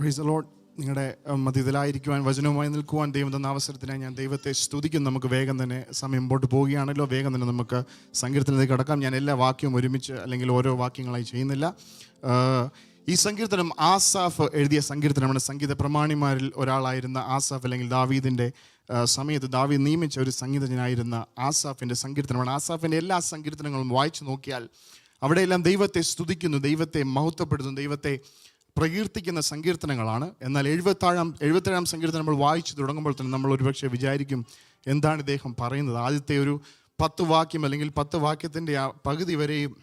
Price load നിങ്ങളുടെ മധ്യത്തിലായിരിക്കുവാൻ വചനവുമായി നിൽക്കുവാൻ ദൈവം തന്ന അവസരത്തിനായി ഞാൻ ദൈവത്തെ സ്തുതിക്കും നമുക്ക് വേഗം തന്നെ സമയം മുമ്പോട്ട് പോവുകയാണല്ലോ. വേഗം തന്നെ നമുക്ക് സങ്കീർത്തനത്തിലേക്ക് കടക്കാം. ഞാൻ എല്ലാ വാക്യവും ഒരുമിച്ച് അല്ലെങ്കിൽ ഓരോ വാക്യങ്ങളായി ചെയ്യുന്നില്ല. ഈ സങ്കീർത്തനം ആസാഫ് എഴുതിയ സങ്കീർത്തനമാണ്. സംഗീത പ്രമാണിമാരിൽ ഒരാളായിരുന്ന ആസാഫ് അല്ലെങ്കിൽ ദാവീദിന്റെ സമയത്ത് ദാവി നിയമിച്ച ഒരു സംഗീതജ്ഞനായിരുന്ന ആസാഫിന്റെ സങ്കീർത്തനമാണ്. ആസാഫിന്റെ എല്ലാ സങ്കീർത്തനങ്ങളും വായിച്ചു നോക്കിയാൽ അവിടെയെല്ലാം ദൈവത്തെ സ്തുതിക്കുന്നു ദൈവത്തെ മഹത്വപ്പെടുത്തുന്നു ദൈവത്തെ പ്രകീർത്തിക്കുന്ന സങ്കീർത്തനങ്ങളാണ്. എന്നാൽ എഴുപത്താഴാം എഴുപത്തേഴാം സങ്കീർത്തനം നമ്മൾ വായിച്ചു തുടങ്ങുമ്പോൾ തന്നെ നമ്മൾ ഒരുപക്ഷെ വിചാരിക്കും എന്താണ് ഇദ്ദേഹം പറയുന്നത്? ആദ്യത്തെ ഒരു പത്ത് വാക്യം അല്ലെങ്കിൽ പത്ത് വാക്യത്തിന്റെ ആ പകുതി വരെയും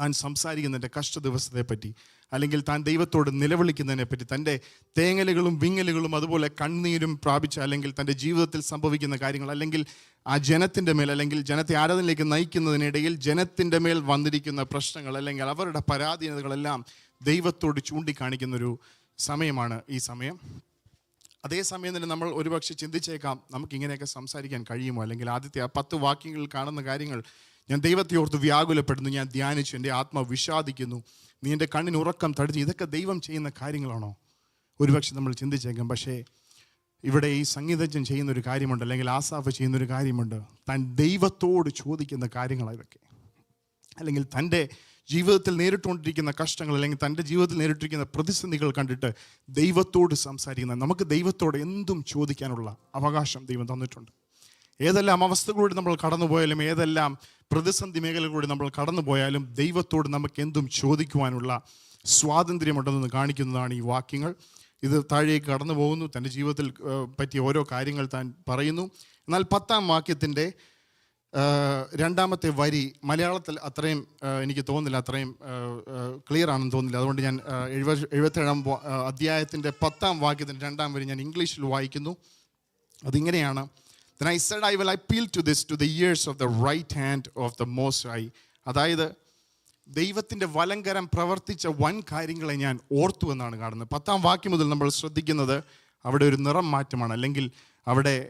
താൻ സംസാരിക്കുന്നതിന്റെ കഷ്ട ദിവസത്തെ പറ്റി അല്ലെങ്കിൽ താൻ ദൈവത്തോട് നിലവിളിക്കുന്നതിനെ പറ്റി തന്റെ തേങ്ങലുകളും വിങ്ങലുകളും അതുപോലെ കണ്ണീരും പ്രാപിച്ച അല്ലെങ്കിൽ തന്റെ ജീവിതത്തിൽ സംഭവിക്കുന്ന കാര്യങ്ങൾ അല്ലെങ്കിൽ ആ ജനത്തിന്റെ മേൽ അല്ലെങ്കിൽ ജനത്തെ ആരാധനയിലേക്ക് നയിക്കുന്നതിനിടയിൽ ജനത്തിന്റെ മേൽ വന്നിരിക്കുന്ന പ്രശ്നങ്ങൾ അല്ലെങ്കിൽ അവരുടെ പരാധീനതകളെല്ലാം ദൈവത്തോട് ചൂണ്ടിക്കാണിക്കുന്ന ഒരു സമയമാണ് ഈ സമയം. അതേസമയം തന്നെ നമ്മൾ ഒരുപക്ഷെ ചിന്തിച്ചേക്കാം നമുക്ക് ഇങ്ങനെയൊക്കെ സംസാരിക്കാൻ കഴിയുമോ? അല്ലെങ്കിൽ ആദ്യത്തെ ആ പത്ത് വാക്യങ്ങളിൽ കാണുന്ന കാര്യങ്ങൾ ഞാൻ ദൈവത്തെ ഓർത്ത് വ്യാകുലപ്പെടുന്നു ഞാൻ ധ്യാനിച്ചു എന്റെ ആത്മാവ് വിഷാദിക്കുന്നു. നീ എന്റെ കണ്ണിന് ഉറക്കം തടിഞ്ഞു ഇതൊക്കെ ദൈവം ചെയ്യുന്ന കാര്യങ്ങളാണോ? ഒരുപക്ഷെ നമ്മൾ ചിന്തിച്ചേക്കാം പക്ഷേ ഇവിടെ ഈ സംഗീതജ്ഞൻ ചെയ്യുന്ന ഒരു കാര്യമുണ്ട് അല്ലെങ്കിൽ ആസാഫ് ചെയ്യുന്ന ഒരു കാര്യമുണ്ട്. താൻ ദൈവത്തോട് ചോദിക്കുന്ന കാര്യങ്ങളാണ് ഇതൊക്കെ. അല്ലെങ്കിൽ തന്റെ ജീവിതത്തിൽ നേരിട്ടുകൊണ്ടിരിക്കുന്ന കഷ്ടങ്ങൾ അല്ലെങ്കിൽ തന്റെ ജീവിതത്തിൽ നേരിട്ടിരിക്കുന്ന പ്രതിസന്ധികൾ കണ്ടിട്ട് ദൈവത്തോട് സംസാരിക്കുന്ന നമുക്ക് ദൈവത്തോട് എന്തും ചോദിക്കാനുള്ള അവകാശം ദൈവം തന്നിട്ടുണ്ട്. ഏതെല്ലാം അവസ്ഥകളിലൂടെ നമ്മൾ കടന്നുപോയാലും ഏതെല്ലാം പ്രതിസന്ധി മേഖലകളിലൂടെ നമ്മൾ കടന്നുപോയാലും ദൈവത്തോട് നമുക്ക് എന്തും ചോദിക്കുവാനുള്ള സ്വാതന്ത്ര്യമുണ്ടെന്ന് കാണിക്കുന്നതാണ് ഈ വാക്യങ്ങൾ. ഇത് താഴേക്ക് കടന്നു പോകുന്നു തന്റെ ജീവിതത്തിൽ പറ്റിയ ഓരോ കാര്യങ്ങൾ താൻ പറയുന്നു. എന്നാൽ പത്താം വാക്യത്തിന്റെ രണ്ടാമത്തെ വരി മലയാളത്തിൽ അത്രയും എനിക്ക് തോന്നില്ല അത്രയും ക്ലിയർ ആണെന്ന് തോന്നില്ല അതുകൊണ്ട് ഞാൻ എഴുപ എഴുപത് എഴുപത്തേഴാം അധ്യായത്തിന്റെ പത്താം വാക്യത്തിന്റെ രണ്ടാം വരി ഞാൻ ഇംഗ്ലീഷിൽ വായിക്കുന്നു. അതിങ്ങനെയാണ് Then I said, I will appeal to this to the ears of the right hand of the Most High. അതായത് ദൈവത്തിന്റെ വലങ്കരം പ്രവർത്തിച്ച വൻ കാര്യങ്ങളെ ഞാൻ ഓർത്തു എന്നാണ് കാണുന്നത്. പത്താം വാക്യം മുതൽ നമ്മൾ ശ്രദ്ധിക്കുന്നത് അവിടെ ഒരു നിറം മാറ്റമാണ്. അല്ലെങ്കിൽ അവിടെ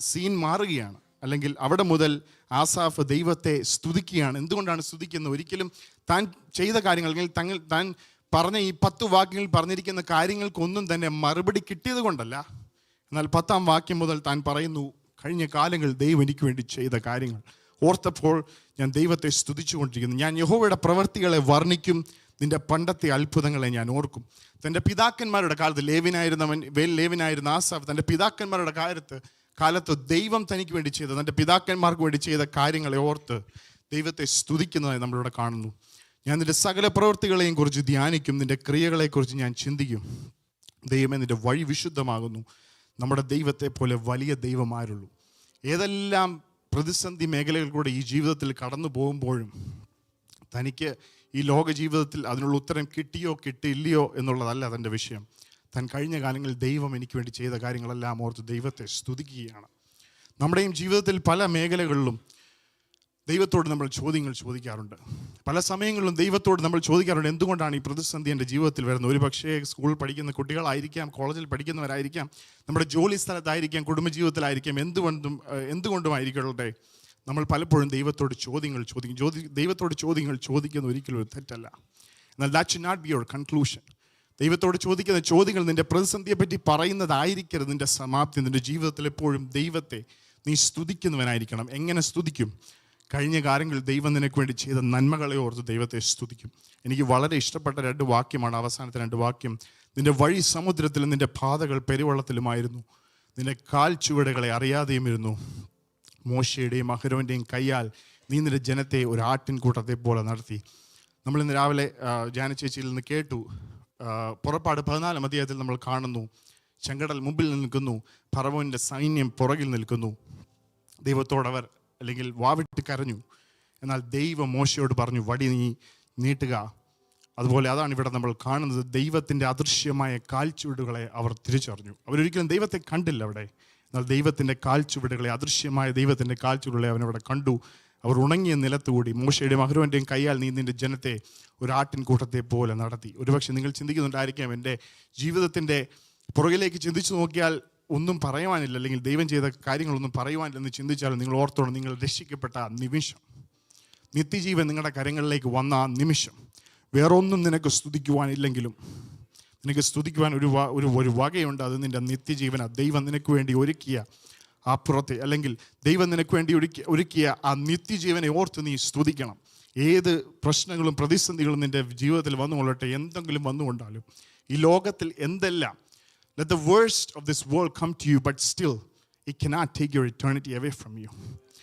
സീൻ മാറുകയാണ്. അല്ലെങ്കിൽ അവിടെ മുതൽ ആസാഫ് ദൈവത്തെ സ്തുതിക്കുകയാണ്. എന്തുകൊണ്ടാണ് സ്തുതിക്കുന്നത്? ഒരിക്കലും താൻ ചെയ്ത കാര്യങ്ങൾ അല്ലെങ്കിൽ തങ്ങൾ താൻ പറഞ്ഞ ഈ പത്ത് വാക്യങ്ങളിൽ പറഞ്ഞിരിക്കുന്ന കാര്യങ്ങൾക്കൊന്നും തന്നെ മറുപടി കിട്ടിയത് കൊണ്ടല്ല. എന്നാൽ പത്താം വാക്യം മുതൽ താൻ പറയുന്നു കഴിഞ്ഞ കാലങ്ങൾ ദൈവം എനിക്ക് വേണ്ടി ചെയ്ത കാര്യങ്ങൾ. ഓർത്തപ്പോൾ ഞാൻ ദൈവത്തെ സ്തുതിച്ചുകൊണ്ടിരിക്കുന്നു. ഞാൻ യഹോവയുടെ പ്രവൃത്തികളെ വർണിക്കും നിന്റെ പണ്ടത്തെ അത്ഭുതങ്ങളെ ഞാൻ ഓർക്കും. തന്റെ പിതാക്കന്മാരുടെ കാലത്ത് ലേവിനായിരുന്നവൻ വേൽ ലേവിനായിരുന്ന ആസാഫ് തന്റെ പിതാക്കന്മാരുടെ കാലത്ത് കാലത്ത് ദൈവം തനിക്ക് വേണ്ടി ചെയ്ത തന്റെ പിതാക്കന്മാർക്ക് വേണ്ടി ചെയ്ത കാര്യങ്ങളെ ഓർത്ത് ദൈവത്തെ സ്തുതിക്കുന്നതായി നമ്മളിവിടെ കാണുന്നു. ഞാൻ നിന്റെ സകല പ്രവൃത്തികളെയും കുറിച്ച് ധ്യാനിക്കും നിന്റെ ക്രിയകളെക്കുറിച്ച് ഞാൻ ചിന്തിക്കും. ദൈവമേ നിന്റെ വഴി വിശുദ്ധമാകുന്നു. നമ്മുടെ ദൈവത്തെ പോലെ വലിയ ദൈവമാരുള്ളൂ. ഏതെല്ലാം പ്രതിസന്ധി മേഖലകളിലൂടെ ഈ ജീവിതത്തിൽ കടന്നു പോകുമ്പോഴും തനിക്ക് ഈ ലോക ജീവിതത്തിൽ അതിനുള്ള ഉത്തരം കിട്ടിയോ കിട്ടിയില്ലയോ എന്നുള്ളതല്ല തന്റെ വിഷയം. താൻ കഴിഞ്ഞ കാലങ്ങളിൽ ദൈവം എനിക്ക് വേണ്ടി ചെയ്ത കാര്യങ്ങളെല്ലാം ഓർത്ത് ദൈവത്തെ സ്തുതിക്കുകയാണ്. നമ്മുടെയും ജീവിതത്തിൽ പല മേഖലകളിലും ദൈവത്തോട് നമ്മൾ ചോദ്യങ്ങൾ ചോദിക്കാറുണ്ട്. പല സമയങ്ങളിലും ദൈവത്തോട് നമ്മൾ ചോദിക്കാറുണ്ട് എന്തുകൊണ്ടാണ് ഈ പ്രതിസന്ധി എന്റെ ജീവിതത്തിൽ വരുന്നത്? ഒരു പക്ഷേ സ്കൂളിൽ പഠിക്കുന്ന കുട്ടികളായിരിക്കാം കോളേജിൽ പഠിക്കുന്നവരായിരിക്കാം നമ്മുടെ ജോലി സ്ഥലത്തായിരിക്കാം കുടുംബജീവിതത്തിലായിരിക്കാം എന്തുകൊണ്ടും എന്തുകൊണ്ടുമായിരിക്കട്ടെ? നമ്മൾ പലപ്പോഴും ദൈവത്തോട് ചോദ്യങ്ങൾ ചോദിക്കും ചോദി ദൈവത്തോട് ചോദ്യങ്ങൾ ചോദിക്കുന്ന ഒരിക്കലും ഒരു തെറ്റല്ല. എന്നാൽ that should not be your conclusion ദൈവത്തോട് ചോദിക്കുന്ന ചോദ്യങ്ങൾ നിന്റെ പ്രതിസന്ധിയെപ്പറ്റി പറയുന്നതായിരിക്കരുത്. നിന്റെ സമാപ്തി നിന്റെ ജീവിതത്തിൽ എപ്പോഴും ദൈവത്തെ നീ സ്തുതിക്കുന്നവനായിരിക്കണം. എങ്ങനെ സ്തുതിക്കും? കഴിഞ്ഞ കാര്യങ്ങൾ ദൈവം നിനക്ക് വേണ്ടി ചെയ്ത നന്മകളെ ഓർത്ത് ദൈവത്തെ സ്തുതിക്കും. എനിക്ക് വളരെ ഇഷ്ടപ്പെട്ട രണ്ട് വാക്യമാണ് അവസാനത്തെ രണ്ട് വാക്യം. നിന്റെ വഴി സമുദ്രത്തിലും നിന്റെ പാതകൾ പെരുവള്ളത്തിലുമായിരുന്നു. നിന്റെ കാൽ ചുവടുകളെ അറിയാതെയും ഇരുന്നു. മോശയുടെയും അഹരോന്റെയും കയ്യാൽ നീ നിന്റെ ജനത്തെ ഒരു ആട്ടിൻകൂട്ടത്തെ പോലെ നടത്തി. നമ്മൾ ഇന്ന് രാവിലെ ജാന ചേച്ചിയിൽ നിന്ന് കേട്ടു. പുറപ്പാട് പതിനാലാം അധ്യായത്തിൽ നമ്മൾ കാണുന്നു. ചെങ്കടൽ മുമ്പിൽ നിൽക്കുന്നു. പറവോന്റെ സൈന്യം പുറകിൽ നിൽക്കുന്നു. ദൈവത്തോടവർ അല്ലെങ്കിൽ വാവിട്ട് കരഞ്ഞു. എന്നാൽ ദൈവം മോശയോട് പറഞ്ഞു വടി നീ നീട്ടുക. അതുപോലെ അതാണ് ഇവിടെ നമ്മൾ കാണുന്നത്. ദൈവത്തിന്റെ അദൃശ്യമായ കാൽച്ചുവടുകളെ അവർ തിരിച്ചറിഞ്ഞു. അവരൊരിക്കലും ദൈവത്തെ കണ്ടില്ല അവിടെ. എന്നാൽ ദൈവത്തിന്റെ കാൽച്ചുവടുകളെ അദൃശ്യമായ ദൈവത്തിന്റെ കാൽച്ചുവടുകളെ അവനവിടെ കണ്ടു. അവർ ഉണങ്ങിയ നിലത്തുകൂടി മോശയുടെയും അഹ്റോന്റെയും കൈയാൽ നീ നിന്റെ ജനത്തെ ഒരു ആട്ടിൻകൂട്ടത്തെ പോലെ നടത്തി. ഒരുപക്ഷെ നിങ്ങൾ ചിന്തിക്കുന്നുണ്ടായിരിക്കാം എന്റെ ജീവിതത്തിന്റെ പുറകിലേക്ക് ചിന്തിച്ചു നോക്കിയാൽ ഒന്നും പറയുവാനില്ല അല്ലെങ്കിൽ ദൈവം ചെയ്ത കാര്യങ്ങളൊന്നും പറയുവാനില്ലെന്ന് ചിന്തിച്ചാൽ നിങ്ങൾ ഓർത്തോണം നിങ്ങൾ രക്ഷിക്കപ്പെട്ട ആ നിമിഷം. നിത്യജീവൻ നിങ്ങളുടെ കരങ്ങളിലേക്ക് വന്ന ആ നിമിഷം. വേറൊന്നും നിനക്ക് സ്തുതിക്കുവാനില്ലെങ്കിലും നിനക്ക് സ്തുതിക്കുവാൻ ഒരു ഒരു ഒരു വകയുണ്ട്. അത് നിന്റെ നിത്യജീവന. ദൈവം നിനക്ക് വേണ്ടി ഒരുക്കിയ ആ പുറത്തെ അല്ലെങ്കിൽ ദൈവം നിനക്ക് വേണ്ടി ഒരുക്കി ഒരുക്കിയ ആ നിത്യജീവനെ ഓർത്ത് നീ സ്തുതിക്കണം. ഏത് പ്രശ്നങ്ങളും പ്രതിസന്ധികളും നിന്റെ ജീവിതത്തിൽ വന്നുകൊള്ളട്ടെ എന്തെങ്കിലും വന്നുകൊണ്ടാലും ഈ ലോകത്തിൽ എന്തെല്ലാം let the worst of this world come to you, but still, it cannot take your eternity away from you.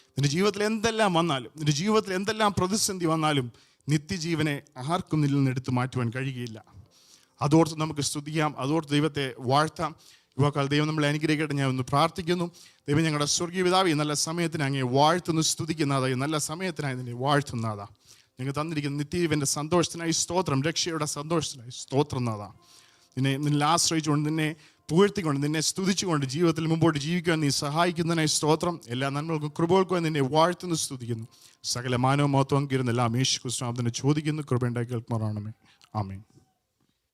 നിന്റെ ജീവിതത്തിൽ എന്തെല്ലാം വന്നാലും നിന്റെ ജീവിതത്തിൽ എന്തെല്ലാം പ്രതിസന്ധി വന്നാലും നിത്യജീവനെ ആർക്കും നിന്നിൽ നിന്ന് എടുത്തു മാറ്റുവാൻ കഴിയുകയില്ല. അതോർത്ത് നമുക്ക് സ്തുതിക്കാം അതോർത്ത് ദൈവത്തെ വാഴ്ത്താം. യുവാക്കാൽ ദൈവം നമ്മളെ അനുഗ്രഹിക്കട്ടെ ഞാൻ ഒന്ന് പ്രാർത്ഥിക്കുന്നു. ദൈവം ഞങ്ങളുടെ സ്വർഗീയ പിതാവ് ഈ നല്ല സമയത്തിന് അങ്ങേ വാഴ്ത്തുന്നു സ്തുതിക്കുന്നതാ ഈ നല്ല സമയത്തിനായി നിന്നെ വാഴ്ത്തുന്നതാ ഞങ്ങൾ തന്നിരിക്കുന്ന നിത്യജീവന്റെ സന്തോഷത്തിനായി സ്തോത്രം രക്ഷയുടെ സന്തോഷത്തിനായി സ്തോത്രം നാഥാ. നിന്നെ നിന്നെ ആശ്രയിച്ചുകൊണ്ട് നിന്നെ പുകഴ്ത്തിക്കൊണ്ട് നിന്നെ സ്തുതിച്ചുകൊണ്ട് ജീവിതത്തിൽ മുമ്പോട്ട് ജീവിക്കാൻ നീ സഹായിക്കുന്നതിനായി സ്തോത്രം. എല്ലാ നന്മകൾക്കും കൃപകൾക്കും നിന്നെ വാഴ്ത്തുന്നു സ്തുതിക്കുന്നു. സകല മാനവ മഹത്വം കീരുന്ന എല്ലാം യേശു കൃഷ്ണാബ്ദിനെ ചോദിക്കുന്നു. കൃപയുണ്ടായി കേൾക്കുമാറാണമേ ആമേൻ.